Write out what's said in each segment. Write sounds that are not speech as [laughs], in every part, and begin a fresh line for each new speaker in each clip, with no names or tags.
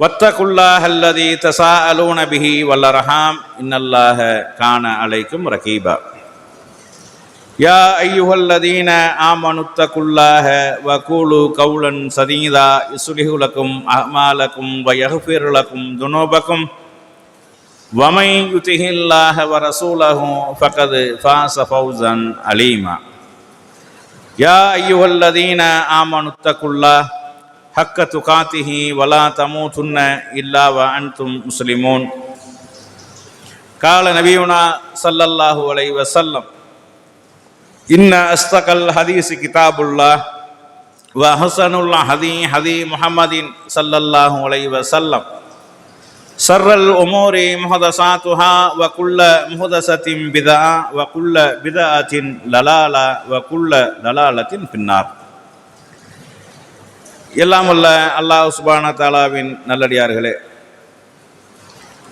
வத்தகுல்லாஹல்லதி தசா அலூன பிஹி வல்லரஹாம். இன்னல்லாஹ கான அலைக்கும் ரகீபா. யா ஐயுஹல்லதீன ஆமனுத்தகுல்லாஹ வகூலு கவுலன் சதீதா இசுலிஹுலக்கும் அஹ்மாலக்கும் வயஹ்ஃபிருலக்கும் துனோபக்கும் வமை யுதிஹில்லாஹ வரசூலஹும் ஃபகது ஃபாஸ ஃபௌசன் அலீமா. யா ஐயுஹல்லதீன ஆமனுத்தகுல்லாஹ் حق تقاته ولا تموتن إلا وأنتم مسلمون. قال نبينا صلى الله عليه وسلم إن أصدق الحديث كتاب الله وأحسن الهدي هدي محمد صلى الله عليه وسلم. شر الأمور محدثاتها وكل محدثة بدعة وكل بدعة ضلالة وكل ضلالة في النار. எல்லாம் வல்ல அல்லாஹ் சுபான தாலாவின் நல்லடியார்களே.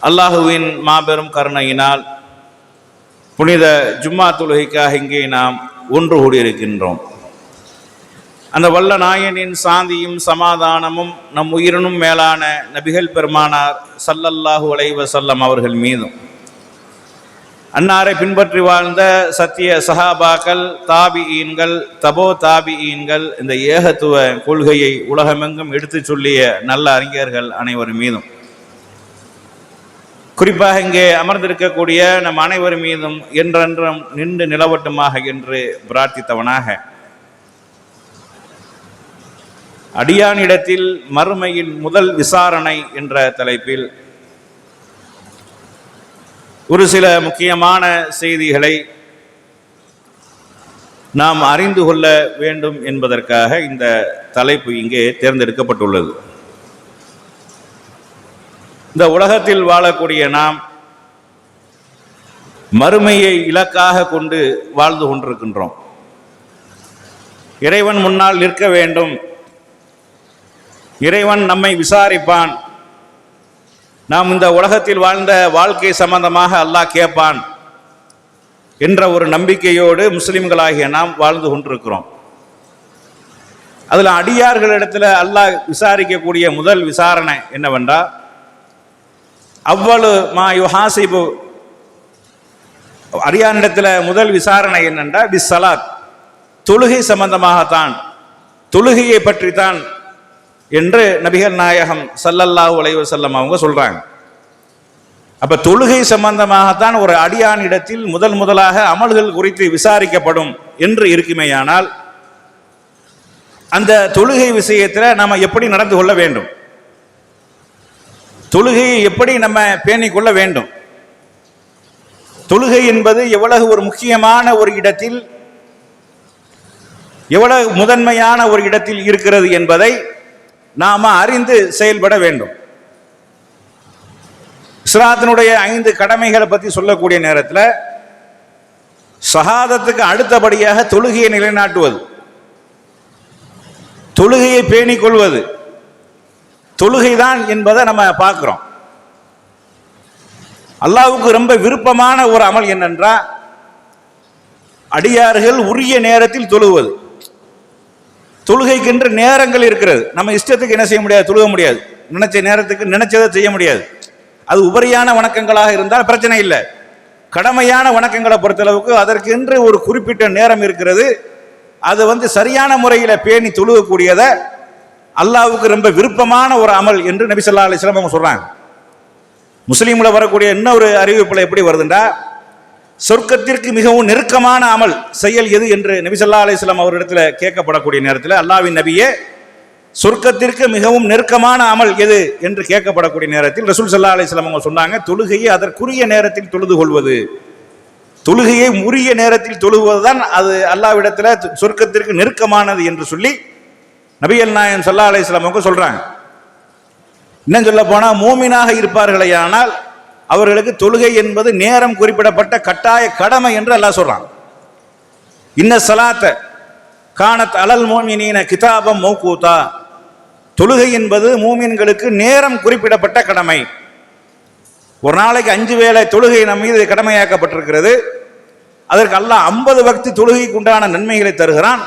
அல்லாஹுவின் மாபெரும் கருணையினால் புனித ஜும்மா தொழுகைக்காக இங்கே நாம் ஒன்று கூடியிருக்கின்றோம். அந்த வல்ல நாயனின் சாந்தியும் சமாதானமும் நம் உயிரினும் மேலான நபிகள் பெருமானார் சல்லல்லாஹு அலைவசல்லம் அவர்கள் மீதும் அன்னாரை பின்பற்றி வாழ்ந்த சத்திய சஹாபாக்கள் தாபியீன்கள் தபோ தாபியீன்கள் இந்த ஏகத்துவ கொள்கையை உலகமெங்கும் எடுத்துச் சொல்லிய நல்ல அறிஞர்கள் அனைவர் மீதும். குறிப்பாக இங்கே அமர்ந்திருக்கக்கூடிய நம் அனைவர் மீதும் என்றென்றும் நின்று நிலவட்டுமாக என்று பிரார்த்தித்தவனாக. அடியானிடத்தில் மறுமையின் முதல் விசாரணை என்ற தலைப்பில் ஒரு சில முக்கியமான செய்திகளை நாம் அறிந்து கொள்ள வேண்டும் என்பதற்காக இந்த தலைப்பு இங்கே தேர்ந்தெடுக்கப்பட்டுள்ளது. இந்த உலகத்தில் வாழக்கூடிய நாம் மறுமையை இலக்காக கொண்டு வாழ்ந்து கொண்டிருக்கின்றோம். இறைவன் முன்னால் நிற்க வேண்டும். இறைவன் நம்மை விசாரிப்பான். நாம் இந்த உலகத்தில் வாழ்ந்த வாழ்க்கை சம்பந்தமாக அல்லாஹ் கேட்பான் என்ற ஒரு நம்பிக்கையோடு முஸ்லிம்களாகிய நாம் வாழ்ந்து கொண்டிருக்கிறோம். அதில் அடியார்களிடத்தில் அல்லாஹ் விசாரிக்கக்கூடிய முதல் விசாரணை என்னவென்றால் அவ்வளவு மா யுஹாசிபு அடியானிடத்தில் முதல் விசாரணை என்னென்றால் பி சலாத் தொழுகை சம்பந்தமாகத்தான் தொழுகையை பற்றி தான் என்று நபிகள் நாயகம் சல்லல்லா உலைவு செல்லம் அவங்க சொல்றாங்க. அப்ப தொழுகை சம்பந்தமாகத்தான் ஒரு அடியான் இடத்தில் முதல் முதலாக அமல்கள் குறித்து விசாரிக்கப்படும் என்று இருக்குமேயானால் அந்த தொழுகை விஷயத்தில் நம்ம எப்படி நடந்து கொள்ள வேண்டும்? தொழுகையை எப்படி நம்ம பேணிக் கொள்ள வேண்டும்? தொழுகை என்பது எவ்வளவு ஒரு முக்கியமான ஒரு இடத்தில் எவ்வளவு முதன்மையான ஒரு இடத்தில் இருக்கிறது என்பதை நாம அறிந்து செயல்பட வேண்டும். இஸ்லாத்தினுடைய ஐந்து கடமைகளை பற்றி சொல்லக்கூடிய நேரத்தில் சகாதத்துக்கு அடுத்தபடியாக தொழுகையை நிலைநாட்டுவது தொழுகையை பேணிக் கொள்வது தொழுகைதான் என்பதை நம்ம பார்க்கிறோம். அல்லாவுக்கு ரொம்ப விருப்பமான ஒரு அமல் என்னென்றா அடியார்கள் உரிய நேரத்தில் தொழுவது. தொழுகைக்கென்று நேரங்கள் இருக்கிறது. நம்ம இஷ்டத்துக்கு என்ன செய்ய முடியாது? தொழுக முடியாது. நினைச்ச நேரத்துக்கு நினைச்சதை செய்ய முடியாது. அது உபரியான வணக்கங்களாக இருந்தால் பிரச்சனை இல்லை. கடமையான வணக்கங்களை பொறுத்தளவுக்கு அதற்கென்று ஒரு குறிப்பிட்ட நேரம் இருக்கிறது. அது வந்து சரியான முறையில் பேணி தொழுகக்கூடியதை அல்லாவுக்கு ரொம்ப விருப்பமான ஒரு அமல் என்று நபி ஸல்லல்லாஹு அலைஹி அவங்க சொல்றாங்க. முஸ்லீம்ல வரக்கூடிய இன்னொரு அறிவிப்பில் எப்படி வருதுன்றா? சொர்க்கத்திற்கு மிகவும் நெருக்கமான அமல் செயல் எது என்று நபிசல்லா அலிஸ்லாம் அவரிடத்தில் கேட்கப்படக்கூடிய நேரத்தில் அல்லாவின் நபியே சொர்க்கத்திற்கு மிகவும் நெருக்கமான அமல் எது என்று கேட்கப்படக்கூடிய நேரத்தில் ரசூல் சல்லா அலிஸ்லாம் அவங்க சொன்னாங்க தொழுகையை அதற்குரிய நேரத்தில் தொழுது கொள்வது. தொழுகையை உரிய நேரத்தில் தொழுவதுதான் அது அல்லாவிடத்தில் சொர்க்கத்திற்கு நெருக்கமானது என்று சொல்லி நபிகள் நாயன் சல்லா அலிஸ்லாம் அவங்க சொல்றாங்க. இன்னும் சொல்ல போனால் மோமினாக இருப்பார்களே இருப்பார்களேயானால் அவர்களுக்கு தொழுகை என்பது நேரம் குறிப்பிடப்பட்ட கட்டாய கடமை என்று அல்லாஹ் சொல்றான். இன்ன சலாத்த காணத் அலல் மோமினின கிதாபம் மௌகூத்தா தொழுகை என்பது மூமின்களுக்கு நேரம் குறிப்பிடப்பட்ட கடமை. ஒரு நாளைக்கு அஞ்சு வேளை தொழுகை நம் மீது கடமையாக்கப்பட்டிருக்கிறது. அதற்கு அல்லாஹ் ஐம்பது பக்தி தொழுகைக்கு உண்டான நன்மைகளை தருகிறான்.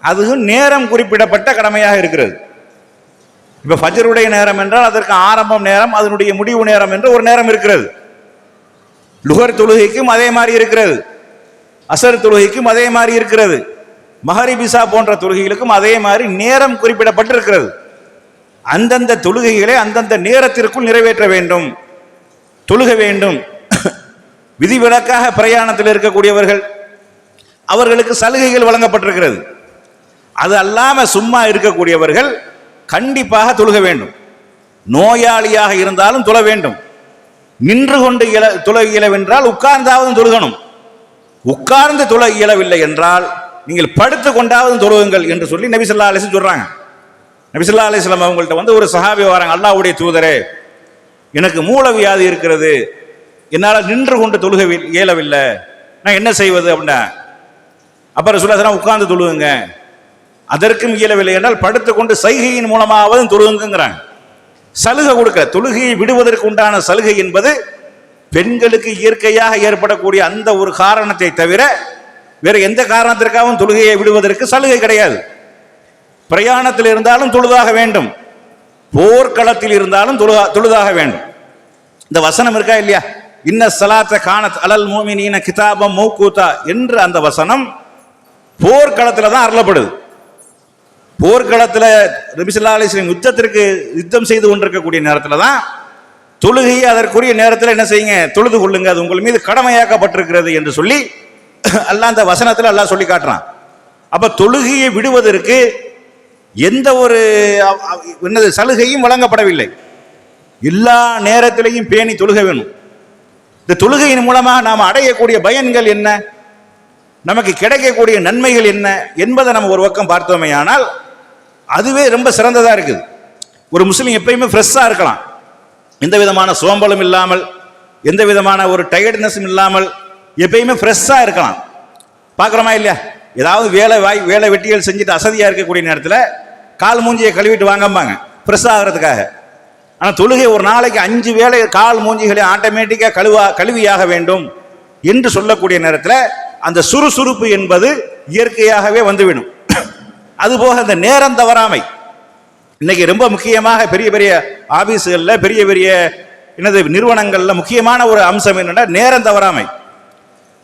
அதுவும் நேரம் குறிப்பிடப்பட்ட கடமையாக இருக்கிறது. இப்போ ஃபஜருடைய நேரம் என்றால் அதற்கு ஆரம்பம் நேரம் அதனுடைய முடிவு நேரம் என்று ஒரு நேரம் இருக்கிறது. லுகர் தொழுகைக்கும் அதே மாதிரி இருக்கிறது. அசர் தொழுகைக்கும் அதே மாதிரி இருக்கிறது. மஹரிபிசா போன்ற தொழுகைகளுக்கும் அதே மாதிரி நேரம் குறிப்பிடப்பட்டிருக்கிறது. அந்தந்த தொழுகைகளை அந்தந்த நேரத்திற்குள் நிறைவேற்ற வேண்டும். தொழுக வேண்டும். [coughs] விதிவிலக்காக பிரயாணத்தில் இருக்கக்கூடியவர்கள் அவர்களுக்கு சலுகைகள் வழங்கப்பட்டிருக்கிறது. அது அல்லாமல் சும்மா இருக்கக்கூடியவர்கள் கண்டிப்பாக தொழுக வேண்டும். நோயாளியாக இருந்தாலும் தொழ வேண்டும். நின்று கொண்டு இயல துள இயலவென்றால் உட்கார்ந்தாவது தொழுகணும். உட்கார்ந்து துள இயலவில்லை என்றால் நீங்கள் படுத்து கொண்டாவது தொழுகுங்கள் என்று சொல்லி நபிசல்லா ஸல்லல்லாஹு அலைஹி வஸல்லம் சொல்றாங்க. அவங்கள்ட்ட வந்து ஒரு சஹாபி வராங்க அல்லாவுடைய தூதரே எனக்கு மூல வியாதி இருக்கிறது. என்னால் நின்று கொண்டு தொழுக இயலவில்லை. நான் என்ன செய்வது? அப்படின்னா அப்புறம் சொல்ல உட்கார்ந்து தொழுகுங்க. அதற்கும் இயலவில்லை என்றால் படுத்துக்கொண்டு சைகையின் மூலமாவது தொழுகுங்கிறாங்க. சலுகை கொடுக்க தொழுகையை விடுவதற்கு உண்டான சலுகை என்பது பெண்களுக்கு இயற்கையாக ஏற்படக்கூடிய அந்த ஒரு காரணத்தை தவிர வேற எந்த காரணத்திற்காகவும் தொழுகையை விடுவதற்கு சலுகை கிடையாது. பிரயாணத்தில் இருந்தாலும் தொழுதாக வேண்டும். போர்க்களத்தில் இருந்தாலும் தொழுதா தொழுதாக வேண்டும். இந்த வசனம் இருக்கா இல்லையா? இன்ன சலாத்த காணத் அலல் மோமினீன கிதாபம் மௌகூதா என்று அந்த வசனம் போர்க்களத்தில் தான் அருளப்படுது. போர்க்களத்தில் ரபிசுல்லா அலிஸ்லாம் யுத்தத்திற்கு யுத்தம் செய்து கொண்டிருக்கக்கூடிய நேரத்தில் தான் தொழுகையை அதற்குரிய நேரத்தில் என்ன செய்யுங்க? தொழுது கொள்ளுங்க. அது உங்கள் மீது கடமையாக்கப்பட்டிருக்கிறது என்று சொல்லி [clears throat] எல்லாம் அந்த வசனத்தில் எல்லாம் சொல்லி காட்டுறான். அப்போ தொழுகையை விடுவதற்கு எந்த ஒரு என்னது சலுகையும் வழங்கப்படவில்லை. எல்லா நேரத்திலையும் பேணி தொழுக வேணும். இந்த தொழுகையின் மூலமாக நாம் அடையக்கூடிய பயன்கள் என்ன? நமக்கு கிடைக்கக்கூடிய நன்மைகள் என்ன? என்பதை நம்ம ஒரு பக்கம் பார்த்தோமே ஆனால் அதுவே ரொம்ப சிறந்ததாக இருக்குது. ஒரு முஸ்லீம் எப்பயுமே ஃப்ரெஷ்ஷாக இருக்கலாம். எந்த விதமான சோம்பலும் இல்லாமல் எந்த விதமான ஒரு டயர்ட்னஸும் இல்லாமல் எப்பயுமே ஃப்ரெஷ்ஷாக இருக்கலாம். பார்க்குறோமா இல்லையா? ஏதாவது வேலை வாய் வேலை வெட்டிகள் செஞ்சுட்டு அசதியாக இருக்கக்கூடிய நேரத்தில் கால் மூஞ்சியை கழுவிட்டு வாங்கம்பாங்க ஃப்ரெஷ் ஆகிறதுக்காக. ஆனால் தொழுகை ஒரு நாளைக்கு அஞ்சு வேளை கால் மூஞ்சிகளை ஆட்டோமேட்டிக்காக கழுவா கழுவியாக வேண்டும் என்று சொல்லக்கூடிய நேரத்தில் அந்த சுறுசுறுப்பு என்பது இயற்கையாகவே வந்துவிடும். அதுபோக அந்த நேரம் தவறாமை. இன்னைக்கு ரொம்ப முக்கியமாக பெரிய பெரிய ஆபீஸுகளில் பெரிய பெரிய என்னது நிறுவனங்களில் முக்கியமான ஒரு அம்சம் என்னென்னா நேரம் தவறாமை.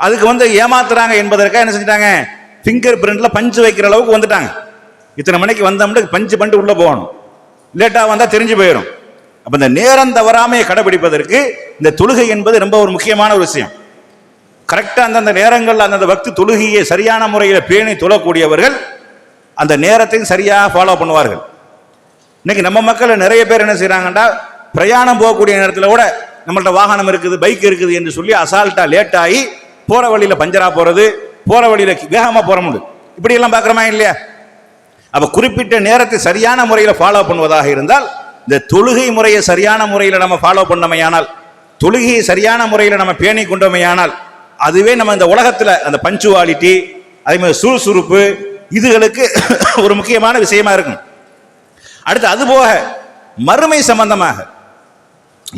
அதுக்கு வந்து ஏமாத்துறாங்க என்பதற்காக என்ன செஞ்சிட்டாங்க? ஃபிங்கர் பிரிண்ட்ல பஞ்சு வைக்கிற அளவுக்கு வந்துட்டாங்க. இத்தனை மணிக்கு வந்தோம்னா பஞ்சு பண்ணிட்டு உள்ளே போகணும். லேட்டாக வந்தால் தெரிஞ்சு போயிடும் அப்போ இந்த நேரம் தவறாமையை கடைபிடிப்பதற்கு இந்த தொழுகை என்பது ரொம்ப ஒரு முக்கியமான ஒரு விஷயம். கரெக்டாக அந்தந்த நேரங்களில் அந்தந்த பக்தி தொழுகையை சரியான முறையில் பேணி தொழக்கூடியவர்கள் அந்த நேரத்தையும் சரியாக ஃபாலோ பண்ணுவார்கள். இன்னைக்கு நம்ம மக்கள் நிறைய பேர் என்ன செய்கிறாங்கன்னா பிரயாணம் போகக்கூடிய நேரத்தில் கூட நம்மள்ட்ட வாகனம் இருக்குது பைக் இருக்குது என்று சொல்லி அசால்ட்டாக லேட் ஆகி வழியில் பஞ்சராக போகிறது போகிற வழியில் வேகமாக வேகமா போற முடியும் இப்படியெல்லாம் பார்க்குறோமா இல்லையா? அப்போ குறிப்பிட்ட நேரத்தை சரியான முறையில் ஃபாலோ பண்ணுவதாக இருந்தால் இந்த தொழுகை முறையை சரியான முறையில் நம்ம ஃபாலோ பண்ணமையானால் தொழுகையை சரியான முறையில் நம்ம பேணி கொண்டோமையானால் அதுவே நம்ம இந்த உலகத்தில் அந்த பஞ்சுவாலிட்டி அதே மாதிரி சுறுசுறுப்பு இதுகளுக்கு [coughs] ஒரு முக்கியமான விஷயமா இருக்கும். அடுத்து அதுபோக மறுமை சம்பந்தமாக.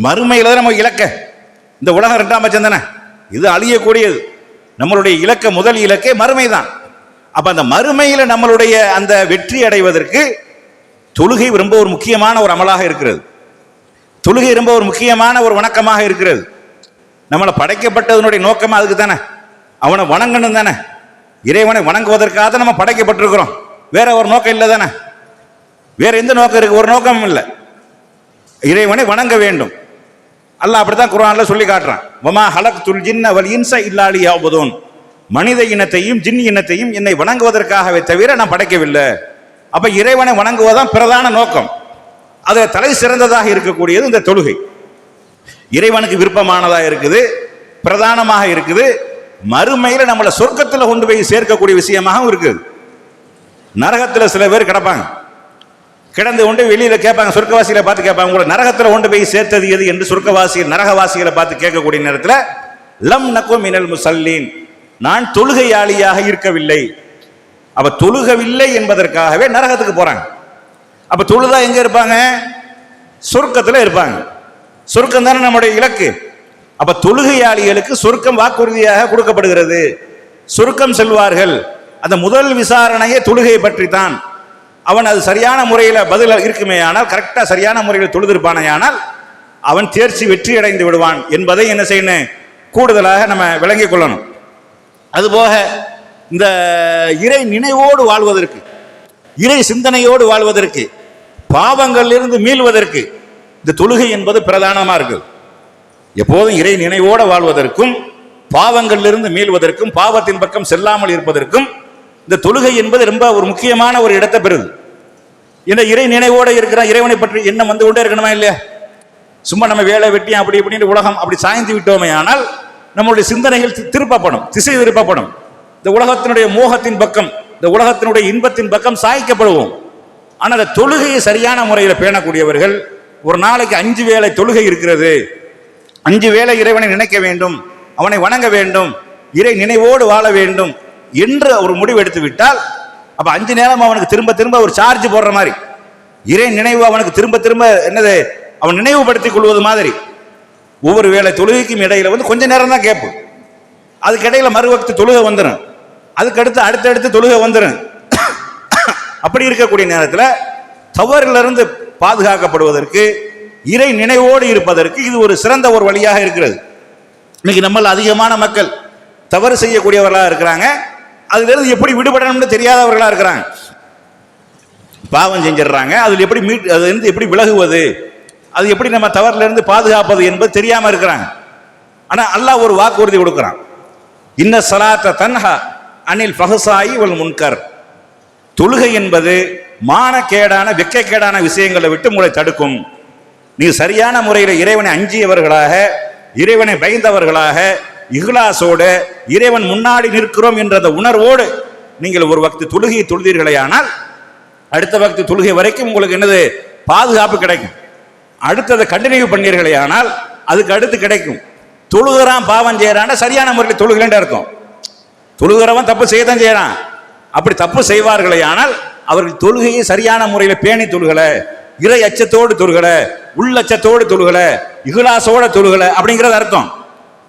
மறுமையில தான் நம்ம இலக்க. இந்த உலகம் ரெண்டாம் பட்சம் தானே? இது அழியக்கூடியது. நம்மளுடைய இலக்க முதல் இலக்கே மறுமை தான். அப்ப அந்த மறுமையில நம்மளுடைய அந்த வெற்றி அடைவதற்கு தொழுகை ரொம்ப ஒரு முக்கியமான ஒரு அமலாக இருக்கிறது. தொழுகை ரொம்ப ஒரு முக்கியமான ஒரு வணக்கமாக இருக்கிறது. நம்மளை படைக்கப்பட்டதனுடைய நோக்கமாக அதுக்கு தானே? அவனை வணங்கணும் தானே? இறைவனை வணங்குவதற்காக தான் நம்ம படைக்கப்பட்டிருக்கிறோம். வேற ஒரு நோக்கம் இல்லை தானே? வேற எந்த நோக்கம் இருக்கு? ஒரு நோக்கமும் இல்லை. இறைவனை வணங்க வேண்டும். அல்ல அப்படித்தான் குரான்ல சொல்லி காட்டுறான். வமா ஹலக் துல் ஜின்ன வல் இன்ச இல்லாலி மனித இனத்தையும் ஜின் இனத்தையும் என்னை வணங்குவதற்காகவே தவிர நான் படைக்கவில்லை. அப்ப இறைவனை வணங்குவதுதான் பிரதான நோக்கம். அது தலை சிறந்ததாக இருக்கக்கூடியது இந்த தொழுகை. இறைவனுக்கு விருப்பமானதாக இருக்குது பிரதானமாக இருக்குது மறுமையில் நம்மளை சொர்க்கத்தில் கொண்டு போய் சேர்க்கக்கூடிய விஷயமாகவும் இருக்குது. நரகத்தில் சில பேர் கிடப்பாங்க. கிடந்து கொண்டு வெளியில் கேட்பாங்க சொர்க்கவாசிகளை பார்த்து கேட்பாங்க உங்களை நரகத்தில் கொண்டு போய் சேர்த்தது எது என்று சொர்க்கவாசிகள் நரகவாசிகளை பார்த்து கேட்கக்கூடிய நேரத்தில் லம் நக்கோ மினல் முசல்லீன். நான் தொழுகையாளியாக இருக்கவில்லை. அப்போ தொழுகவில்லை என்பதற்காகவே நரகத்துக்கு போறாங்க. அப்ப தொழுதா எங்க இருப்பாங்க? சொர்க்கத்தில் இருப்பாங்க. சொர்க்கம் தானே நம்முடைய இலக்கு. அப்ப தொழுகையாளிகளுக்கு சுருக்கம் வாக்குறுதியாக கொடுக்கப்படுகிறது. சுருக்கம் செல்வார்கள். அந்த முதல் விசாரணையே தொழுகை பற்றி தான் அவன் அது சரியான முறையில் பதில் இருக்குமே ஆனால் கரெக்டாக சரியான முறையில் தொழுதிருப்பானே ஆனால் அவன் தேர்ச்சி வெற்றி அடைந்து விடுவான் என்பதை என்ன செய்யணும்? கூடுதலாக நம்ம விளங்கிக் கொள்ளணும். அதுபோக இந்த இறை நினைவோடு வாழ்வதற்கு இறை சிந்தனையோடு வாழ்வதற்கு பாவங்களிலிருந்து மீள்வதற்கு இந்த தொழுகை என்பது பிரதானமாக இருக்குது. எப்போதும் இறை நினைவோடு வாழ்வதற்கும் பாவங்களிலிருந்து மீள்வதற்கும் பாவத்தின் பக்கம் செல்லாமல் இருப்பதற்கும் இந்த தொழுகை என்பது ரொம்ப ஒரு முக்கியமான ஒரு இடத்தை பெறுது. இந்த இறை நினைவோடு இருக்கிற இறைவனை பற்றி எண்ணம் வந்து கொண்டே இருக்கணுமா இல்லையா? சும்மா நம்ம வேலை வெட்டி அப்படி இப்படின்னு உலகம் அப்படி சாய்ந்து விட்டோமே ஆனால் நம்மளுடைய சிந்தனைகள் திருப்பப்படும் திசை திருப்பப்படும். இந்த உலகத்தினுடைய மோகத்தின் பக்கம் இந்த உலகத்தினுடைய இன்பத்தின் பக்கம் சாய்க்கப்படுவோம். ஆனால் அந்த தொழுகையை சரியான முறையில் பேணக்கூடியவர்கள் ஒரு நாளைக்கு அஞ்சு வேளை தொழுகை இருக்கிறது அஞ்சு வேளை இறைவனை நினைக்க வேண்டும் அவனை வணங்க வேண்டும் இறை நினைவோடு வாழ வேண்டும் என்று ஒரு முடிவு எடுத்து விட்டால் அப்ப அஞ்சு நேரம் அவனுக்கு திரும்ப திரும்ப ஒரு சார்ஜ் போடுற மாதிரி. இறை நினைவு அவனுக்கு திரும்ப திரும்ப என்னது அவன் நினைவுபடுத்திக் கொள்வது மாதிரி. ஒவ்வொரு வேளை தொழுகைக்கும் இடையில வந்து கொஞ்ச நேரம் தான் கேட்போம் அதுக்கிடையில மறுவக்து தொழுகை வந்துடும் அதுக்கடுத்து அடுத்தடுத்து தொழுகை வந்துடும் அப்படி இருக்கக்கூடிய நேரத்தில் தவறிலிருந்து பாதுகாக்கப்படுவதற்கு இறை நினைவோடு இருப்பதற்கு இது ஒரு சிறந்த ஒரு வழியாக இருக்கிறது. இன்னைக்கு நம்மள அதிகமான மக்கள் தவறு செய்யக்கூடியவர்களாக இருக்கிறாங்க. அதிலிருந்து எப்படி விடுபடணும்னு தெரியாதவர்களாக இருக்கிறாங்க. பாவம் செஞ்சிடுறாங்க. அதில் எப்படி மீட் அதுலேருந்து எப்படி விலகுவது அது எப்படி நம்ம தவறிலிருந்து பாதுகாப்பது என்பது தெரியாமல் இருக்கிறாங்க. ஆனால் அல்லாஹ் ஒரு வாக்குறுதி கொடுக்குறான். இன்ன சலாத்த தன்ஹா அனில் ஃபஹசாயி வல் முன்கர். தொழுகை என்பது மானக்கேடான வெட்கக்கேடான விஷயங்களை விட்டு உங்களை தடுக்கும். நீ சரியான முறையில் இறைவனை அஞ்சியவர்களாக இறைவனை பயந்தவர்களாக இஹ்லாசோடு இறைவன் முன்னாடி நிற்கிறோம் என்ற அந்த உணர்வோடு நீங்கள் ஒரு வக்து தொழுகையை தொழுதீர்களே ஆனால் அடுத்த வக்து தொழுகை வரைக்கும் உங்களுக்கு என்னது? பாதுகாப்பு கிடைக்கும். அடுத்ததை கண்டினியூ பண்ணீர்களே ஆனால் அதுக்கு அடுத்து கிடைக்கும். தொழுகிறான் பாவம் செய்கிறான் சரியான முறையில் தொழுகிறேன் அர்த்தம் தொழுகிறவன் தப்பு செய்யத்தான் செய்யறான். அப்படி தப்பு செய்வார்களே ஆனால் அவர்கள் தொழுகையை சரியான முறையில் பேணி தொழுகலை. இறை அச்சத்தோடு தொழுகல உள்ளச்சத்தோடு தொழுகல இகுலாசோட தொழுகல அப்படிங்கிறது அர்த்தம்.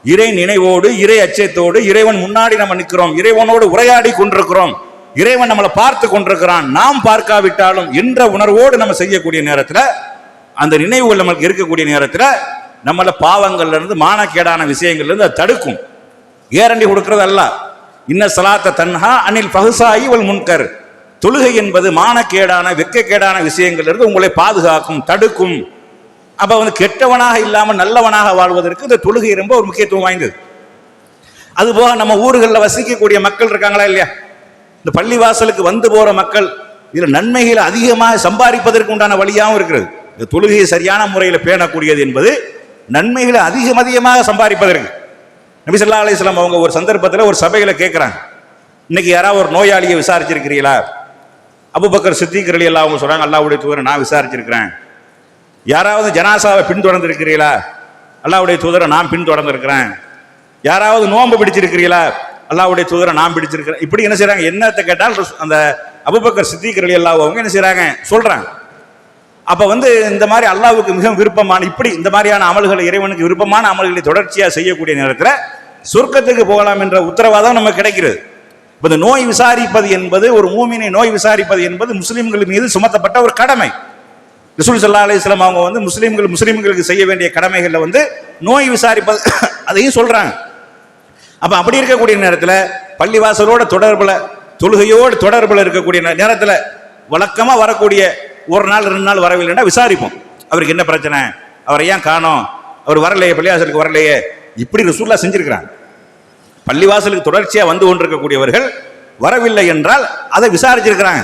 இறை நினைவோடு இறை அச்சத்தோடு இறைவன் முன்னாடி நம்ம நிற்கிறோம் இறைவனோடு உரையாடி கொண்டிருக்கிறோம் இறைவன் நம்மளை பார்த்து கொண்டிருக்கிறான் நாம் பார்க்காவிட்டாலும் என்ற உணர்வோடு நம்ம செய்யக்கூடிய நேரத்தில் அந்த நினைவுகள் நமக்கு இருக்கக்கூடிய நேரத்தில் நம்மள பாவங்கள்ல இருந்து மானக்கேடான விஷயங்கள்ல இருந்து அதை தடுக்கும். ஏரண்டி கொடுக்கிறது அல்ல இன்ன சலாத்த தன்ஹா அனில் பகுசாயி வல் முன்கர். தொழுகை என்பது மானக்கேடான வெக்கக்கேடான விஷயங்கள் இருந்து உங்களை பாதுகாக்கும் தடுக்கும். அப்ப வந்து கெட்டவனாக இல்லாமல் நல்லவனாக வாழ்வதற்கு இந்த தொழுகை ரொம்ப ஒரு முக்கியத்துவம் வாய்ந்தது. அதுபோக நம்ம ஊர்களில் வசிக்கக்கூடிய மக்கள் இருக்காங்களா இல்லையா? இந்த பள்ளிவாசலுக்கு வந்து போற மக்கள் இதில் நன்மைகளை அதிகமாக சம்பாதிப்பதற்கு உண்டான வழியாகவும் இருக்கிறது. இந்த தொழுகையை சரியான முறையில் பேணக்கூடியது என்பது நன்மைகளை அதிகம் அதிகமாக சம்பாதிப்பதற்கு. நபி ஸல்லல்லாஹு அவங்க ஒரு சந்தர்ப்பத்தில் ஒரு சபையில் கேட்குறாங்க இன்னைக்கு யாராவது ஒரு நோயாளியை விசாரிச்சிருக்கிறீங்களா அபுபக்கர் சித்திக் ரலி அல்லாஹ் அவங்க சொல்றாங்க அல்லாவுடைய தூதரை நான் விசாரிச்சிருக்கிறேன். யாராவது ஜனாசாவை பின்தொடர்ந்திருக்கிறீங்களா அல்லாவுடைய தூதரை நான் பின்தொடர்ந்திருக்கிறேன். யாராவது நோன்பு பிடிச்சிருக்கிறீங்களா அல்லாவுடைய தூதரை நான் பிடிச்சிருக்கிறேன். இப்படி என்ன செய்கிறாங்க என்னத்தை கேட்டால் அந்த அபுபக்கர் சித்திக் ரலி அவங்க என்ன செய்கிறாங்க சொல்றாங்க. அப்ப வந்து இந்த மாதிரி அல்லாவுக்கு மிகவும் விருப்பமான இப்படி இந்த மாதிரியான அமல்களை இறைவனுக்கு விருப்பமான அமல்களை தொடர்ச்சியாக செய்யக்கூடிய நேரத்தில் சொர்க்கத்துக்கு போகலாம் என்ற உத்தரவாதம் நமக்கு கிடைக்கிறது. இந்த நோய் விசாரிப்பது என்பது ஒரு மூமினை நோய் விசாரிப்பது என்பது முஸ்லிம்கள் மீது சுமத்தப்பட்ட ஒரு கடமை. ரசூல் சல்லா அலிஸ்லாம் அவங்க வந்து முஸ்லீம்கள் முஸ்லீம்களுக்கு செய்ய வேண்டிய கடமைகளில் வந்து நோய் விசாரிப்பது [coughs] அதையும் சொல்றாங்க. அப்ப அப்படி இருக்கக்கூடிய நேரத்தில் பள்ளிவாசலோட தொடர்புல தொழுகையோடு தொடர்புல இருக்கக்கூடிய நேரத்தில் வழக்கமாக வரக்கூடிய ஒரு நாள் ரெண்டு நாள் வரவில்லைன்னா விசாரிப்போம். அவருக்கு என்ன பிரச்சனை? அவரை ஏன் காணோம்? அவர் வரலையே பள்ளிவாசலுக்கு வரலையே. இப்படி ரிசூல்லா செஞ்சிருக்கிறாங்க. பள்ளிவாசலுக்கு தொடர்ச்சியாக வந்து கொண்டிருக்கக்கூடியவர்கள் வரவில்லை என்றால் அதை விசாரிச்சிருக்கிறாங்க.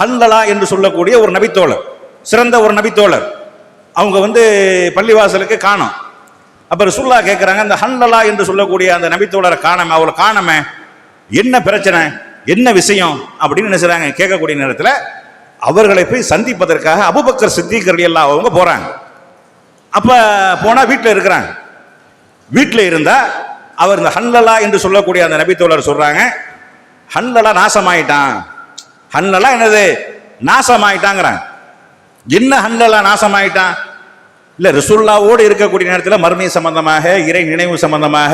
ஹல்லலா என்று சொல்லக்கூடிய ஒரு நபித்தோழர் சிறந்த ஒரு நபித்தோழர். அவங்க வந்து பள்ளிவாசலுக்கு காணோம். அப்புறம் சுல்லா கேட்குறாங்க அந்த ஹல்லலா என்று சொல்லக்கூடிய அந்த நபித்தோழரை காணமே அவளை காணாம. என்ன பிரச்சனை என்ன விஷயம் அப்படின்னு நினைச்சுறாங்க. கேட்கக்கூடிய நேரத்தில் அவர்களை போய் சந்திப்பதற்காக அபுபக்கர் சித்திகர் எல்லாம் அவங்க போகிறாங்க அப்போ போனால் வீட்டில் இருக்கிறாங்க. வீட்டில் இருந்தால் அவர் இந்த ஹன்லலா என்று சொல்லக்கூடிய அந்த நபித்தோழர் சொல்றாங்க ஹன்லலா நாசமாயிட்டான். ஹன்லலா என்னது? நாசமாயிட்டாங்கிறான். என்ன ஹன்லலா நாசமாயிட்டான்? இல்ல ரிசுல்லாவோடு இருக்கக்கூடிய நேரத்தில் மறுமை சம்பந்தமாக இறை நினைவு சம்பந்தமாக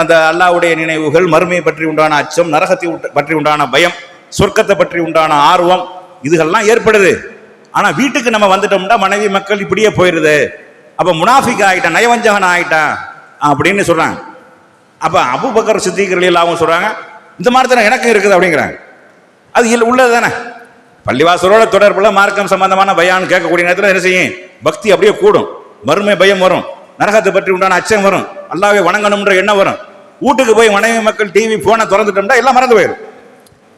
அந்த அல்லாவுடைய நினைவுகள் மறுமையை பற்றி உண்டான அச்சம் நரகத்தை பற்றி உண்டான பயம் சொர்க்கத்தை பற்றி உண்டான ஆர்வம் இதுகள்லாம் ஏற்படுது. ஆனா வீட்டுக்கு நம்ம வந்துட்டோம்னா மனைவி மக்கள் இப்படியே போயிருது. அப்ப முனாஃபிக் ஆயிட்டான் நயவஞ்சகன் ஆயிட்டான் அப்படின்னு சொல்றாங்க. அப்ப அபுபக்கர் சித்திகர்கள் எல்லாம் சொல்றாங்க இந்த மாதிரி தானே எனக்கும் இருக்குது அப்படிங்கிறாங்க. அது இல்லை உள்ளது தானே. பள்ளிவாசலோட தொடர்புல மார்க்கம் சம்பந்தமான பயான் கேட்கக்கூடிய நேரத்தில் என்ன செய்யும்? பக்தி அப்படியே கூடும். மறுமை பயம் வரும். நரகத்தை பற்றி உண்டான அச்சம் வரும். அல்லாவே வணங்கணும்ன்ற எண்ணம் வரும். வீட்டுக்கு போய் மனைவி மக்கள் டிவி போனை திறந்துட்டோம்னா எல்லாம் மறந்து போயிடும்.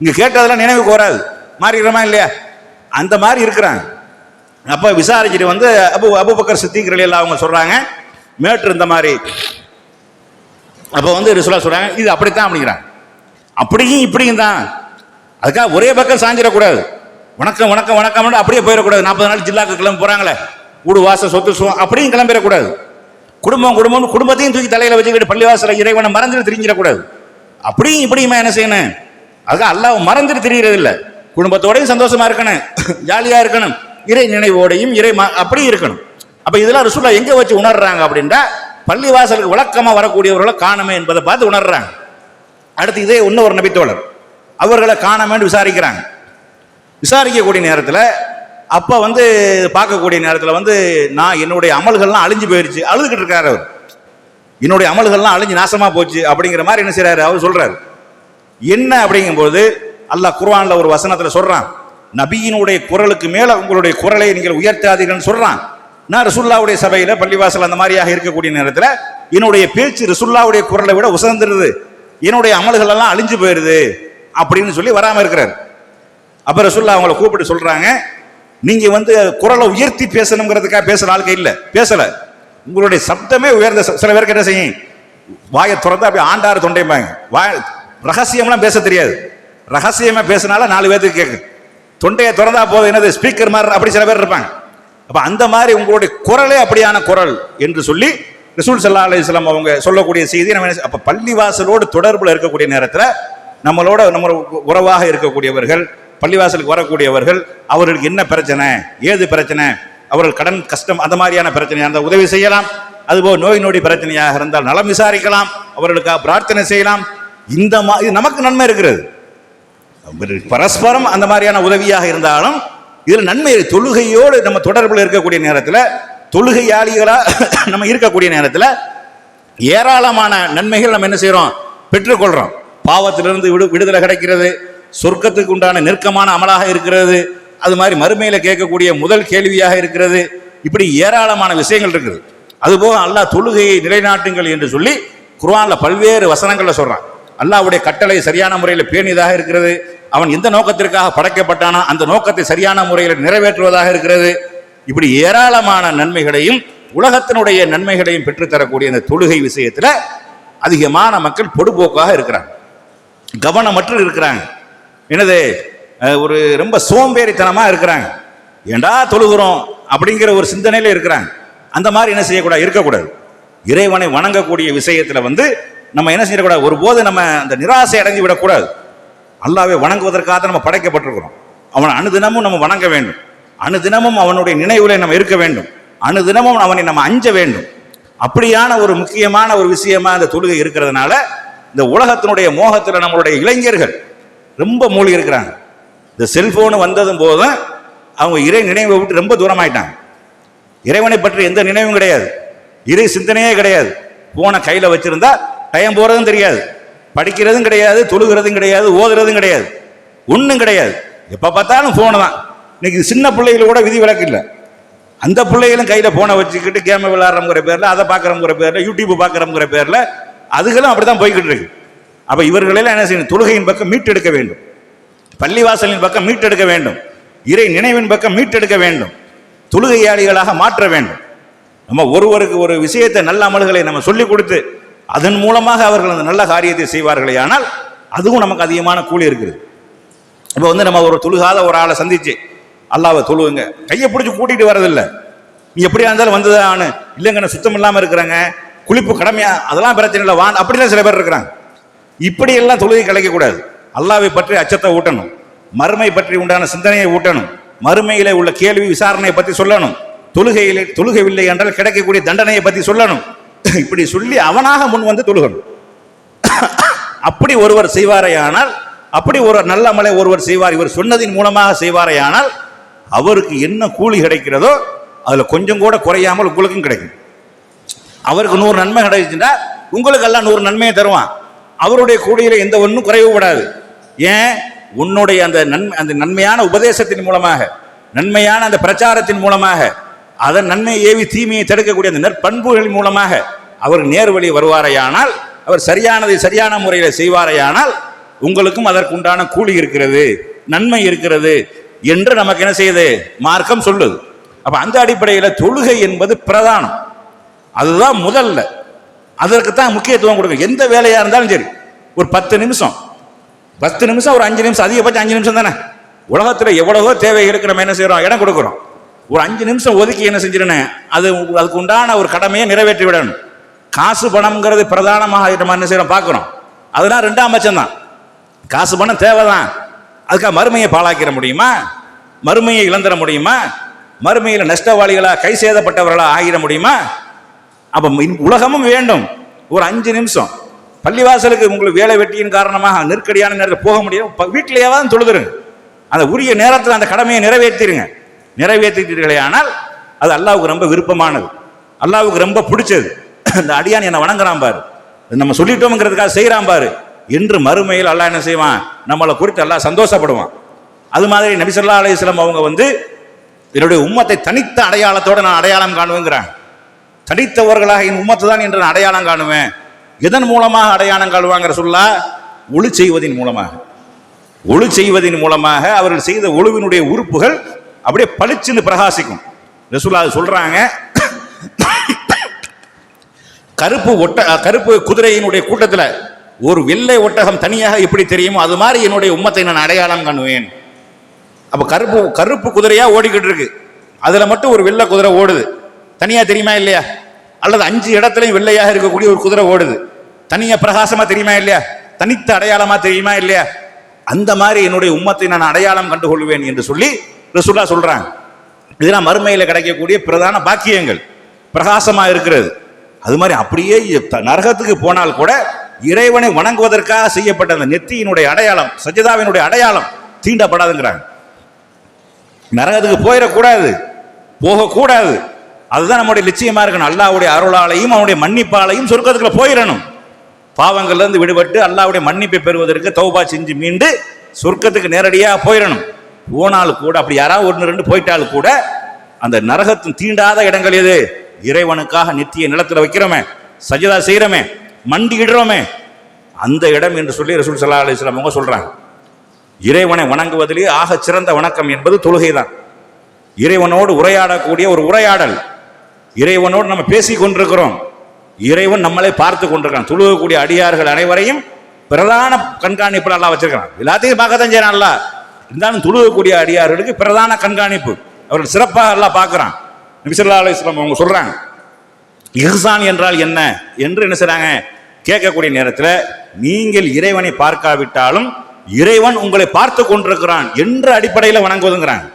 இங்கே கேட்டதெல்லாம் நினைவுக்கு வராது. மாறிடுறோமா இல்லையா? அந்த மாதிரி இருக்கிறாங்க. அப்போ விசாரிச்சுட்டு வந்து அபு அபுபக்கர் சித்திகர்கள் எல்லாம் அவங்க சொல்கிறாங்க மேட்ரு இந்த மாதிரி. அப்போ வந்து ரிசுலா சொல்கிறாங்க இது அப்படித்தான் அப்படிங்கிறாங்க. அப்படியும் இப்படியும் தான். அதுக்காக ஒரே பக்கம் சாஞ்சிடக்கூடாது. வணக்கம் வணக்கம் வணக்கம் அப்படியே போயிடக்கூடாது. நாற்பது நாள் ஜில்லாக்கு கிளம்பி போகிறாங்களே வீடு வாசல் சொத்து சுவம் அப்படியும் கிளம்பிடக்கூடாது. குடும்பம் குடும்பம் குடும்பத்தையும் தூக்கி தலையில் வச்சுக்கிட்டு பள்ளிவாசல இறைவனை மறந்துட்டு திரிஞ்சிடக்கூடாது. அப்படியும் இப்படியுமா என்ன செய்யணும்? அதுக்காக அல்லாஹ் மறந்துட்டு திரிகிறது இல்லை குடும்பத்தோடையும் சந்தோஷமா இருக்கணும். [laughs] ஜாலியாக இருக்கணும். இறை நினைவோடையும் இறை ம- அப்படியும் இருக்கணும். அப்போ இதெல்லாம் ரசூல்லா எங்கே வச்சு உணர்றாங்க அப்படின்ட்டா பள்ளிவாசலுக்கு வழக்கமா வரக்கூடியவர்களை காணமே என்பதை பார்த்து உணர்றாங்க. அடுத்து இதே இன்னொரு நபித்தோழர். அவர்களை காணமேன்னு விசாரிக்கிறாங்க. விசாரிக்கக்கூடிய நேரத்தில் அப்போ வந்து பார்க்கக்கூடிய நேரத்தில் வந்து நான் என்னுடைய அமல்கள்லாம் அழிஞ்சு போயிடுச்சு அழுதுகிட்டு இருக்காரு அவர். என்னுடைய அமல்கள்லாம் அழிஞ்சு நாசமாக போச்சு அப்படிங்கிற மாதிரி என்ன செய்கிறாரு அவர் சொல்கிறாரு என்ன அப்படிங்கும்போது அல்லாஹ் குர்வானில் ஒரு வசனத்தில் சொல்கிறான் நபியினுடைய குரலுக்கு மேலே உங்களுடைய குரலை நீங்கள் உயர்த்தாதீர்கள்னு சொல்கிறான் நான் ரசுல்லாவுடைய சபையில் பள்ளிவாசல் அந்த மாதிரியாக இருக்கக்கூடிய நேரத்தில் என்னுடைய பேச்சு ரசுல்லாவுடைய குரலை விட உசந்துருது. என்னுடைய அமல்கள் எல்லாம் அழிஞ்சு போயிருது அப்படின்னு சொல்லி வராமல் இருக்கிறார். அப்போ ரசுல்லா அவங்கள கூப்பிட்டு சொல்கிறாங்க நீங்கள் வந்து குரலை உயர்த்தி பேசணுங்கிறதுக்காக பேசுகிற ஆளுக்கு இல்லை பேசலை. உங்களுடைய சப்தமே உயர்ந்த ச- சில பேருக்கு என்ன செய்யும்? வாயை திறந்து அப்படி ஆண்டாறு தொண்டைப்பாங்க வாய் ரகசியம்லாம் பேச தெரியாது. ரகசியமாக பேசினால நாலு பேர்த்துக்கு கேட்கும் தொண்டையை திறந்தா போதும். என்னது? ஸ்பீக்கர் மாதிரி அப்படி சில பேர் இருப்பாங்க. அப்போ அந்த மாதிரி உங்களுடைய குரலே அப்படியான குரல் என்று சொல்லி ரசூல் சல்லா அலிஸ்லாம் அவங்க சொல்லக்கூடிய செய்தி நம்ம என்ன- பள்ளிவாசலோடு தொடர்பில் இருக்கக்கூடிய நேரத்தில் நம்மளோட நம்ம உறவாக இருக்கக்கூடியவர்கள் பள்ளிவாசலுக்கு வரக்கூடியவர்கள் அவர்களுக்கு என்ன பிரச்சனை ஏது பிரச்சனை அவர்கள் கடன் கஷ்டம் அந்த மாதிரியான பிரச்சனையாக இருந்தால் உதவி செய்யலாம். அதுபோல் நோய் நொடி பிரச்சனையாக இருந்தால் நலம் விசாரிக்கலாம். அவர்களுக்காக பிரார்த்தனை செய்யலாம். இந்த மா இது நமக்கு நன்மை இருக்கிறது. பரஸ்பரம் அந்த மாதிரியான உதவியாக இருந்தாலும் இதில் நன்மை தொழுகையோடு நம்ம தொடர்பில் இருக்கக்கூடிய நேரத்தில் தொழுகையாளிகளாக [coughs] நம்ம இருக்கக்கூடிய நேரத்தில் ஏராளமான நன்மைகள் நம்ம என்ன செய்கிறோம் பெற்றுக்கொள்கிறோம் பாவத்திலிருந்து விடு விடுதலை கிடைக்கிறது. சொர்க்கத்துக்கு உண்டான நெருக்கமான அமலாக இருக்கிறது. அது மாதிரி மறுமையில் கேட்கக்கூடிய முதல் கேள்வியாக இருக்கிறது. இப்படி ஏராளமான விஷயங்கள் இருக்குது. அதுபோக அல்லாஹ் தொழுகையை நிலைநாட்டுங்கள் என்று சொல்லி குர்வானில் பல்வேறு வசனங்களில் சொல்கிறான் அல்லாவுடைய கட்டளை சரியான முறையில் பேணியதாக இருக்கிறது. அவன் எந்த நோக்கத்திற்காக படைக்கப்பட்டானோ அந்த நோக்கத்தை சரியான முறையில் நிறைவேற்றுவதாக இருக்கிறது. இப்படி ஏராளமான நன்மைகளையும் உலகத்தினுடைய நன்மைகளையும் பெற்றுத்தரக்கூடிய இந்த தொழுகை விஷயத்தில் அதிகமான மக்கள் பொடுபோக்காக இருக்கிறாங்க. கவனமற்று இருக்கிறாங்க. என்னது? ஒரு ரொம்ப சோம்பேறித்தனமாக இருக்கிறாங்க. ஏண்டா தொழுகிறோம் அப்படிங்கிற ஒரு சிந்தனையில் இருக்கிறாங்க. அந்த மாதிரி என்ன செய்யக்கூடாது? இருக்கக்கூடாது. இறைவனை வணங்கக்கூடிய விஷயத்தில் வந்து நம்ம என்ன செய்யக்கூடாது? ஒருபோது நம்ம அந்த நிராசை அடைஞ்சு விடக்கூடாது. அல்லாவை வணங்குவதற்காக நம்ம படைக்கப்பட்டிருக்கிறோம். அவன் அணுதினமும் நம்ம வணங்க வேண்டும். அனுதினமும் அவனுடைய நினைவில் நம்ம இருக்க வேண்டும். அணுதினமும் அவனை நம்ம அஞ்ச வேண்டும். அப்படியான ஒரு முக்கியமான ஒரு விஷயமா இந்த தொழுகை இருக்கிறதுனால இந்த உலகத்தினுடைய மோகத்தில் நம்மளுடைய இளைஞர்கள் ரொம்ப மூழ்கி இருக்கிறாங்க. இந்த செல்போனு வந்ததும் போதும் அவங்க இறை நினைவை விட்டு ரொம்ப தூரமாயிட்டாங்க. இறைவனை பற்றி எந்த நினைவும் கிடையாது. இறை சிந்தனையே கிடையாது. போனை கையில் வச்சிருந்தா டைம் போறதும் தெரியாது. படிக்கிறதும் கிடையாது தொழுகிறதும் கிடையாது ஓதுறதும் கிடையாது. ஒன்றும் கிடையாது. எப்போ பார்த்தாலும் ஃபோனு தான். இன்னைக்கு சின்ன பிள்ளைகள் கூட விதி விலக்கு இல்லை. அந்த பிள்ளைகளும் கையில் ஃபோனை வச்சுக்கிட்டு கேம் விளையாடுறங்கிற பேரில் அதை பார்க்கறங்கிற பேரில் யூடியூப் பார்க்கறங்கிற பேரில் அதுகளும் அப்படி தான் போய்கிட்டு இருக்கு. அப்போ இவர்களெல்லாம் என்ன செய்யணும்? தொழுகையின் பக்கம் மீட்டெடுக்க வேண்டும். பள்ளிவாசலின் பக்கம் மீட்டெடுக்க வேண்டும். இறை நினைவின் பக்கம் மீட்டெடுக்க வேண்டும். தொழுகையாளிகளாக மாற்ற வேண்டும். நம்ம ஒருவருக்கு ஒரு விஷயத்தை நல்ல அமல்களை நம்ம சொல்லிக் கொடுத்து அதன் மூலமாக அவர்கள் அந்த நல்ல காரியத்தை செய்வார்களே ஆனால் அதுவும் நமக்கு அதிகமான கூலி இருக்குது. இப்போ வந்து நம்ம ஒரு தொழுகாத ஒரு ஆளை சந்திச்சு அல்லாவை தொழுவுங்க. கையை பிடிச்சி கூட்டிகிட்டு வரதில்லை நீ எப்படியா இருந்தாலும் வந்ததா ஆனு இல்லைங்க நான் சுத்தம் இல்லாமல் இருக்கிறாங்க. குளிப்பு கடமையா? அதெல்லாம் பிரச்சனை இல்லை. வான் அப்படிலாம் சில பேர் இருக்கிறாங்க. இப்படியெல்லாம் தொழுகை கலைக்கக்கூடாது அல்லாவை பற்றி அச்சத்தை ஊட்டணும். மறுமை பற்றி உண்டான சிந்தனையை ஊட்டணும். மறுமையிலே உள்ள கேள்வி விசாரணையை பற்றி சொல்லணும். தொழுகையிலே தொழுகவில்லை என்றால் கிடைக்கக்கூடிய தண்டனையை பற்றி சொல்லணும். [coughs] இப்படி சொல்லி அவனாக முன் வந்து தொழுகணும் [coughs] அப்படி ஒருவர் செய்வாரையானால் அப்படி ஒரு நல்ல மலை ஒருவர் செய்வார் இவர் சொன்னதின் மூலமாக செய்வாரையானால் அவருக்கு என்ன கூலி கிடைக்கிறதோ அதில் கொஞ்சம் கூட குறையாமல் உங்களுக்கும் கிடைக்கும். அவருக்கு நூறு நன்மை கிடைச்சுன்னா உங்களுக்கு எல்லாம் நூறு நன்மையை தருவான். அவருடைய கூலியில் எந்த ஒன்றும் குறைவுபடாது ஏன்? உன்னுடைய அந்த நன்மை அந்த நன்மையான உபதேசத்தின் மூலமாக நன்மையான அந்த பிரச்சாரத்தின் மூலமாக. அதன் நன்மை ஏவி தீமையை தடுக்கக்கூடிய அந்த நற்பண்புகளின் மூலமாக அவர் நேர்வழி வருவாரையானால் அவர் சரியானதை சரியான முறையில் செய்வாரையானால் உங்களுக்கும் அதற்குண்டான கூலி இருக்கிறது நன்மை இருக்கிறது என்று நமக்கு என்ன செய்யுது? மார்க்கம் சொல்லுது. அப்போ அந்த அடிப்படையில் தொழுகை என்பது பிரதானம். அதுதான் முதல்ல. அதற்கு தான் முக்கியத்துவம் கொடுக்கும் எந்த வேலையாக இருந்தாலும் சரி. ஒரு பத்து நிமிஷம். பத்து நிமிஷம் ஒரு அஞ்சு நிமிஷம் அதிகபட்சம் அஞ்சு நிமிஷம் தானே. உலகத்தில் எவ்வளவோ தேவை இருக்கு நம்ம என்ன செய்கிறோம் இடம் கொடுக்குறோம். ஒரு அஞ்சு நிமிஷம் ஒதுக்கி என்ன செஞ்சிடணும் அது அதுக்கு உண்டான ஒரு கடமையை நிறைவேற்றி விடணும். காசு பணம்ங்கிறது பிரதானமாக நம்ம என்ன செய்யறோம் பார்க்குறோம் அதெல்லாம் ரெண்டாம் பட்சம் தான் காசு பணம் தேவைதான். அதுக்காக மறுமையை பாழாக்கிற முடியுமா? மறுமையை இழந்துட முடியுமா? மறுமையில் நஷ்டவாளிகளா கை சேதப்பட்டவர்களா ஆகிட முடியுமா? அப்ப உலகமும் வேண்டும். ஒரு அஞ்சு நிமிஷம். பள்ளிவாசலுக்கு உங்களுக்கு வேலை வெட்டியின் காரணமாக நெருக்கடியான நேரத்தில் போக முடியும். வீட்டிலேயே தான் தொழுதுருங்க. அந்த உரிய நேரத்தில் அந்த கடமையை நிறைவேற்றிருங்க. நிறைவேற்றிட்டீர்களே ஆனால் அது அல்லாவுக்கு ரொம்ப விருப்பமானது. அல்லாவுக்கு ரொம்ப பிடிச்சது. [clears throat] அந்த அடியான் என்னை வணங்குறான் பாரு. நம்ம சொல்லிட்டோம்ங்கிறதுக்காக செய்கிறான் பாரு. என்று மறுமையில் அல்லாஹ் என்ன செய்வான்? நம்மளை குறித்து அல்லாஹ் சந்தோஷப்படுவான். அது மாதிரி நபிசல்லா அலையம் அவங்க வந்து என்னுடைய உம்மத்தை தனித்த அடையாளத்தோடு நான் அடையாளம் காணுவேங்கிறாங்க தனித்தவர்களாக என் உம்மத்து தான் என்று நான் அடையாளம் காணுவேன். எதன் மூலமாக அடையாளம் காணுவாங்கிற சொல்லா ஒளி செய்வதின் மூலமாக. ஒளி செய்வதின் மூலமாக அவர்கள் செய்த ஒழுவினுடைய உறுப்புகள் அப்படியே பளிச்சுன்னு பிரகாசிக்கும். ரசூலா அது சொல்றாங்க. கருப்பு ஒட்ட கருப்பு குதிரையினுடைய கூட்டத்தில் ஒரு வெள்ளை ஒட்டகம் தனியாக எப்படி தெரியுமோ அது மாதிரி என்னுடைய உம்மத்தை நான் அடையாளம் காணுவேன். அப்போ கருப்பு கருப்பு குதிரையாக ஓடிக்கிட்டு இருக்கு. அதில் மட்டும் ஒரு வெள்ளை குதிரை ஓடுது. தனியாக தெரியுமா இல்லையா? அல்லது அஞ்சு இடத்துலையும் வெள்ளையாக இருக்கக்கூடிய ஒரு குதிரை ஓடுது. தனியாக பிரகாசமாக தெரியுமா இல்லையா? தனித்த அடையாளமாக தெரியுமா இல்லையா? அந்த மாதிரி என்னுடைய உம்மத்தை நான் அடையாளம் கண்டுகொள்வேன் என்று சொல்லி ரசூல்லா சொல்றாங்க. இதெல்லாம் மறுமையில் கிடைக்கக்கூடிய பிரதான பாக்கியங்கள். பிரகாசமாக இருக்கிறது. அது மாதிரி அப்படியே நரகத்துக்கு போனால் கூட இறைவனை வணங்குவதற்காக செய்யப்பட்ட அந்த நெத்தியினுடைய அடையாளம் சஜிதாவினுடைய அடையாளம் தீண்டப்படாதுங்கிறாங்க. நரகத்துக்கு போயிடக்கூடாது. போகக்கூடாது. அதுதான் நம்முடைய லட்சியமாக இருக்கணும். அல்லாவுடைய அருளாலையும் அவனுடைய மன்னிப்பாலையும் சொர்க்கத்துக்குள்ள போயிடணும். பாவங்கள்லேருந்து விடுபட்டு அல்லாவுடைய மன்னிப்பை பெறுவதற்கு தௌபா செஞ்சு மீண்டு சொர்க்கத்துக்கு நேரடியாக போயிடணும். போனால் கூட அப்படி யாராவது ஒன்று ரெண்டு போயிட்டாலும் கூட அந்த நரகத்தின் தீண்டாத இடங்கள் எது? இறைவனுக்காக நித்திய நிலத்தில் வைக்கிறோமே சஜிதா செய்கிறோமே மண்டியிடுறோமே. அந்த இடம் என்று சொல்லி ரசூல் சல்லா அலிஸ்லாம் அவங்க சொல்கிறாங்க இறைவனை வணங்குவதிலேயே ஆக சிறந்த வணக்கம் என்பது தொழுகைதான். இறைவனோடு உரையாடக்கூடிய ஒரு உரையாடல். இறைவனோடு நம்ம பேசி கொண்டிருக்கிறோம். இறைவன் நம்மளே பார்த்து கொண்டிருக்கான். தொழுகக்கூடிய அடியார்கள் அனைவரையும் பிரதான கண்காணிப்பு நல்லா வச்சிருக்கிறான். எல்லாத்தையும் பார்க்கத்தான் செய்யறான் அல்ல இருந்தாலும் தொழுகக்கூடிய அடியார்களுக்கு பிரதான கண்காணிப்பு. அவர்கள் சிறப்பாக எல்லாம் பார்க்குறான். நபிசல்லா அலுவலாம் அவங்க சொல்கிறாங்க இஹ்சான் என்றால் என்ன? என்று என்ன செய்கிறாங்க கேட்கக்கூடிய நேரத்தில் நீங்கள் இறைவனை பார்க்காவிட்டாலும் இறைவன் உங்களை பார்த்து கொண்டிருக்கிறான் என்ற அடிப்படையில் வணங்குவதுங்கிறாங்க.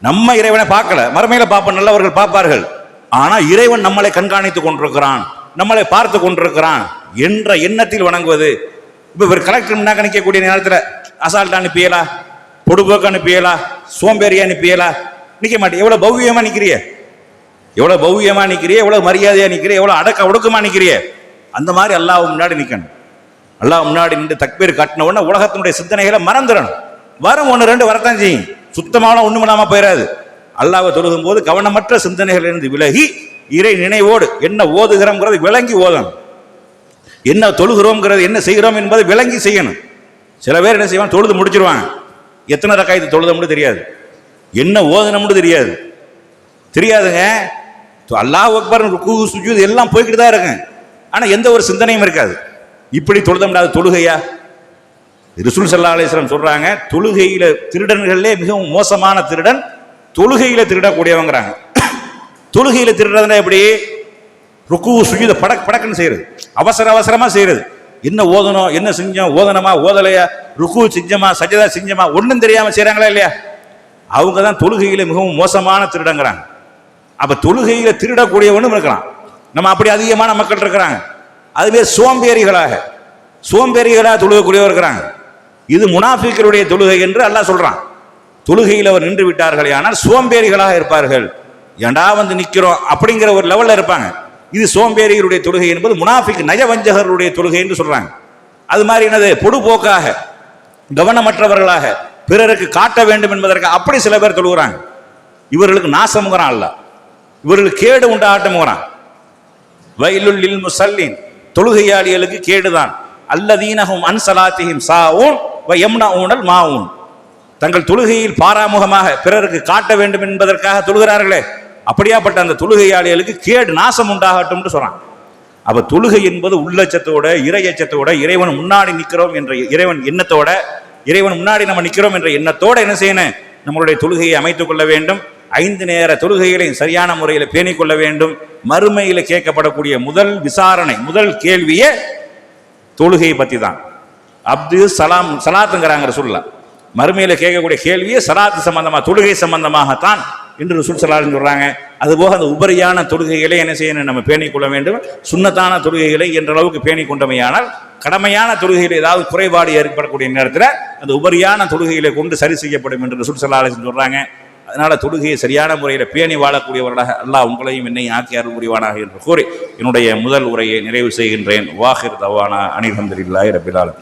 நம்ம இறைவனை பார்க்கல. மறுமையில் பார்ப்போம். நல்லவர்கள் பார்ப்பார்கள். ஆனால் இறைவன் நம்மளை கண்காணித்துக் கொண்டிருக்கிறான். நம்மளை பார்த்து கொண்டிருக்கிறான் என்ற எண்ணத்தில் வணங்குவது. இப்போ இவர் கலெக்டர் முன்னாக்க நிற்கக்கூடிய நேரத்தில் அசால்ட் அனுப்பியலா? பொடுபோக்கு அனுப்பியலா? சோம்பேறியா அனுப்பியலா? நிக்க மாட்டேன். எவ்வளவு பௌவியமா நிக்கிறிய? எவ்வளவு பௌவியமா நிக்கிறிய? எவ்வளவு மரியாதையா நிக்கிறிய? எவ்வளவு அடக்க ஒடுக்கமா நிக்கிறிய? அந்த மாதிரி அல்லாஹ் முன்னாடி நிக்கணும். அல்லாஹ் முன்னாடி நின்று தக்பீர் காட்டின உடனே உலகத்தினுடைய சிந்தனைகளை மறந்துடணும். வரும் ஒன்று ரெண்டு வரத்தான் செய்யும். சுத்தமான ஒன்றும் இல்லாமல் போயிடாது அல்லாவை தொழுகும் போது கவனமற்ற சிந்தனைகளிலிருந்து விலகி இறை நினைவோடு என்ன ஓதுகிறோம்ங்கிறது விளங்கி ஓதணும். என்ன தொழுகிறோம்ங்கிறது என்ன செய்கிறோம் என்பதை விளங்கி செய்யணும். சில பேர் என்ன செய்வாங்க? தொழுது முடிச்சிருவாங்க. எத்தனை ரக்காயத்து தொழுதம்னு தெரியாது. என்ன ஓதனம்னு தெரியாது. தெரியாதுங்க. அல்லாஹ் அக்பர் ருக்கு சுஜூத் எல்லாம் போய்கிட்டு தான் இருக்குங்க ஆனால் எந்த ஒரு சிந்தனையும் இருக்காது. இப்படி தொழுதோம்னா தொழுகையா? ரிசுல் சல்லா அலிஸ்லாம் சொல்றாங்க தொழுகையில திருடன்களே மிகவும் மோசமான திருடன் தொழுகையில திருடக்கூடியவங்கிறாங்க. தொழுகையில திருடுறதுனா எப்படி? ருக்கு சுஜூத படக் படக்குன்னு செய்யறது. அவசர அவசரமா செய்யறது. என்ன ஓதணும் என்ன செஞ்சோம் ஓதனமா ஓதலையா? ருக்கு செஞ்சமா சஜதா செஞ்சமா ஒன்றும் தெரியாமல் செய்கிறாங்களா இல்லையா? அவங்க தான் தொழுகையில் மிகவும் மோசமான திருடங்கிறாங்க. அப்போ தொழுகையில் திருடக்கூடியவனும் இருக்கலாம். நம்ம அப்படி அதிகமான மக்கள் இருக்கிறாங்க. அதுவே சோம்பேறிகளாக சோம்பேறிகளாக தொழுகக்கூடியவர் இருக்கிறாங்க. இது முனாஃபிக்களுடைய தொழுகை என்று அல்லாஹ் சொல்கிறான் தொழுகையில் அவர் நின்று விட்டார்கள் ஆனால் சோம்பேறிகளாக இருப்பார்கள். ஏண்டா வந்து நிற்கிறோம் அப்படிங்கிற ஒரு லெவலில் இருப்பாங்க. இது சோம்பேறியருடைய தொழுகை என்பது முனாஃபிக் நயவஞ்சகர்களுடைய தொழுகை என்று சொல்றாங்க. அது மாதிரி என்னது? பொடுபோக்காக கவனமற்றவர்களாக பிறருக்கு காட்ட வேண்டும் என்பதற்கு அப்படி சில பேர் தொழுகிறாங்க. இவர்களுக்கு நாசமுகிறான் அல்ல. இவர்களுக்கு கேடு உண்டாட்டமுகிறான். வயலுள்ளில் முசல்லின் தொழுகையாளிகளுக்கு கேடுதான். அல்லதீனகும் அன்சலாத்தியும் சாவூன் வ யம்னா ஊனல் மாவூன் தங்கள் தொழுகையில் பாராமுகமாக பிறருக்கு காட்ட வேண்டும் என்பதற்காக தொழுகிறார்களே. அப்படியாப்பட்ட அந்த தொழுகையாளிகளுக்கு கேடு நாசம் உண்டாகட்டும்னு சொல்றான் அப்ப தொழுகை என்பது உள்ளச்சத்தோட இறையச்சத்தோட இறைவன் முன்னாடி நிற்கிறோம் என்ற இறைவன் எண்ணத்தோட இறைவன் முன்னாடி நம்ம நிற்கிறோம் என்ற எண்ணத்தோட என்ன செய்யணும்? நம்மளுடைய தொழுகையை அமைத்துக் கொள்ள வேண்டும். ஐந்து நேர தொழுகைகளையும் சரியான முறையில் பேணிக் கொள்ள வேண்டும். மறுமையில் கேட்கப்படக்கூடிய முதல் விசாரணை முதல் கேள்வியே தொழுகையை பத்தி தான் அப்து சலாம் சலாத்துங்கிறாங்க சொல்ல மறுமையில் கேட்கக்கூடிய கேள்வியே சலாத்து சம்பந்தமாக தொழுகை சம்பந்தமாகத்தான் என்று ரசூல் சலான்னு சொல்கிறாங்க அதுபோக அந்த உபரியான தொழுகைகளை என்ன செய்யணும்? நம்ம பேணிக் கொள்ள வேண்டும். சுண்ணத்தான தொழுகைகளை என்ற அளவுக்கு பேணிக் கொண்டமையானால் கடமையான தொழுகையில் ஏதாவது குறைபாடு ஏற்படக்கூடிய நேரத்தில் அந்த உபரியான தொழுகைகளை கொண்டு சரி செய்யப்படும் என்று ரசூல் சல்லாஹ் சொல்கிறாங்க அதனால் தொழுகையை சரியான முறையில் பேணி வாழக்கூடியவர்களாக அல்லாஹ் உங்களையும் என்னையும் ஆக்கி அருள் புரிவானாக என்று கூறி என்னுடைய முதல் உரையை நிறைவு செய்கின்றேன். வாஹிர் தவானா. அனில் ரபிலாலும்